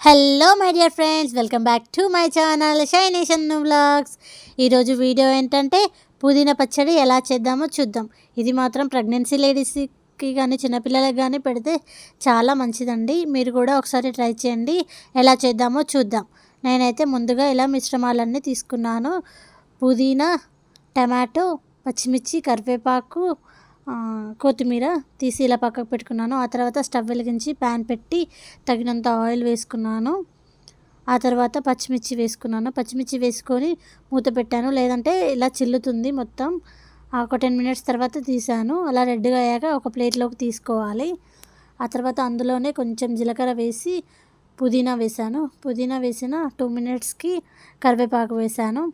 Hello my dear friends welcome back to my channel షైనేషన్ vlogs ఈరోజు video ఏంటంటే పుదీనా పచ్చడి ఎలా చేద్దామో చూద్దాం. ఇది మాత్రం ప్రెగ్నెన్సీ లేడీస్కి కానీ చిన్నపిల్లలకి కానీ పెడితే చాలా మంచిదండి. మీరు కూడా ఒకసారి ట్రై చేయండి. ఎలా చేద్దామో చూద్దాం. నేనైతే ముందుగా ఇలా మిశ్రమాలన్నీ తీసుకున్నాను. పుదీనా టమాటో పచ్చిమిర్చి కరివేపాకు కొత్తిమీర తీసి ఇలా పక్కకు పెట్టుకున్నాను. ఆ తర్వాత స్టవ్ వెలిగించి ప్యాన్ పెట్టి తగినంత ఆయిల్ వేసుకున్నాను. ఆ తర్వాత పచ్చిమిర్చి వేసుకున్నాను. పచ్చిమిర్చి వేసుకొని మూత పెట్టాను. లేదంటే ఇలా చిల్లుతుంది మొత్తం. ఒక టెన్ మినిట్స్ తర్వాత తీసాను. అలా రెడ్గా అయ్యాక ఒక ప్లేట్లోకి తీసుకోవాలి. ఆ తర్వాత అందులోనే కొంచెం జీలకర్ర వేసి పుదీనా వేసాను. పుదీనా వేసిన టూ మినిట్స్కి కరివేపాకు వేసాను.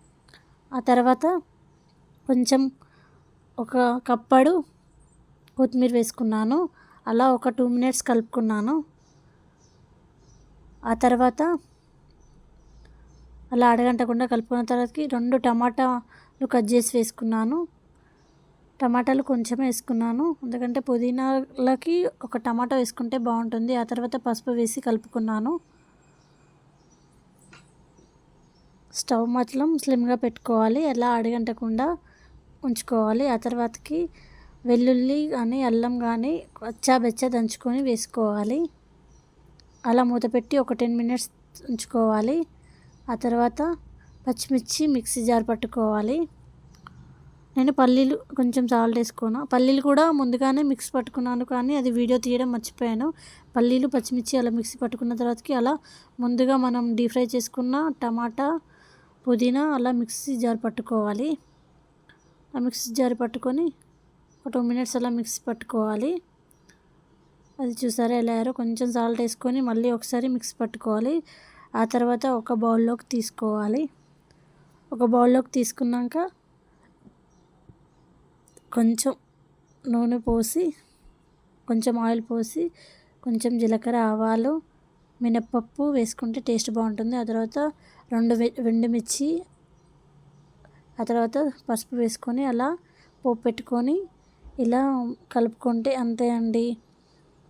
ఆ తర్వాత కొంచెం ఒక కప్పడు కొత్తిమీర వేసుకున్నాను. అలా ఒక టూ మినిట్స్ కలుపుకున్నాను. ఆ తర్వాత అలా అడగంటకుండా కలుపుకున్న తర్వాతకి రెండు టమాటాలు కట్ చేసి వేసుకున్నాను. టమాటాలు కొంచెం వేసుకున్నాను. ఎందుకంటే పుదీనాలకి ఒక టమాటా వేసుకుంటే బాగుంటుంది. ఆ తర్వాత పసుపు వేసి కలుపుకున్నాను. స్టవ్ మాత్రం స్లిమ్గా పెట్టుకోవాలి. అలా అడగంటకుండా ఉంచుకోవాలి. ఆ తర్వాతకి వెల్లుల్లి కానీ అల్లం కానీ కచ్చాబెచ్చా దంచుకొని వేసుకోవాలి. అలా మూత పెట్టి ఒక టెన్ మినిట్స్ ఉంచుకోవాలి. ఆ తర్వాత పచ్చిమిర్చి మిక్సీ జార్ పట్టుకోవాలి. నేను పల్లీలు కొంచెం సాల్ట్ వేసుకున్నా పల్లీలు కూడా ముందుగానే మిక్స్ పట్టుకున్నాను కానీ అది వీడియో తీయడం మర్చిపోయాను. పల్లీలు పచ్చిమిర్చి అలా మిక్సీ పట్టుకున్న తర్వాతకి అలా ముందుగా మనం డీప్ ఫ్రై చేసుకున్న టమాటా పుదీనా అలా మిక్సీ జార్ పట్టుకోవాలి. ఆ మిక్సీ జార్ పట్టుకొని ఒక టూ మినిట్స్ అలా మిక్సీ పట్టుకోవాలి. అది చూసారా ఎలా అయ్యారో? కొంచెం సాల్ట్ వేసుకొని మళ్ళీ ఒకసారి మిక్స్ పట్టుకోవాలి. ఆ తర్వాత ఒక బౌల్లోకి తీసుకోవాలి. ఒక బౌల్లోకి తీసుకున్నాక కొంచెం నూనె పోసి కొంచెం ఆయిల్ పోసి కొంచెం జీలకర్ర ఆవాలు మినప్పప్పు వేసుకుంటే టేస్ట్ బాగుంటుంది. ఆ తర్వాత రెండు వెండిమిర్చి ఆ తర్వాత పసుపు వేసుకొని అలా పోపు పెట్టుకొని ఇలా కలుపుకుంటే అంతే అండి.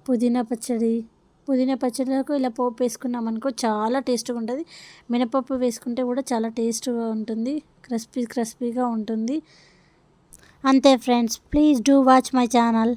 పుదీనా పచ్చడి. పుదీనా పచ్చడిలోకి ఇలా పోపు వేసుకున్నాం అనుకో చాలా టేస్ట్గా ఉంటుంది మినపప్పు వేసుకుంటే కూడా చాలా టేస్ట్గా ఉంటుంది. క్రిస్పీ క్రిస్పీగా ఉంటుంది. అంతే friends please do watch my channel.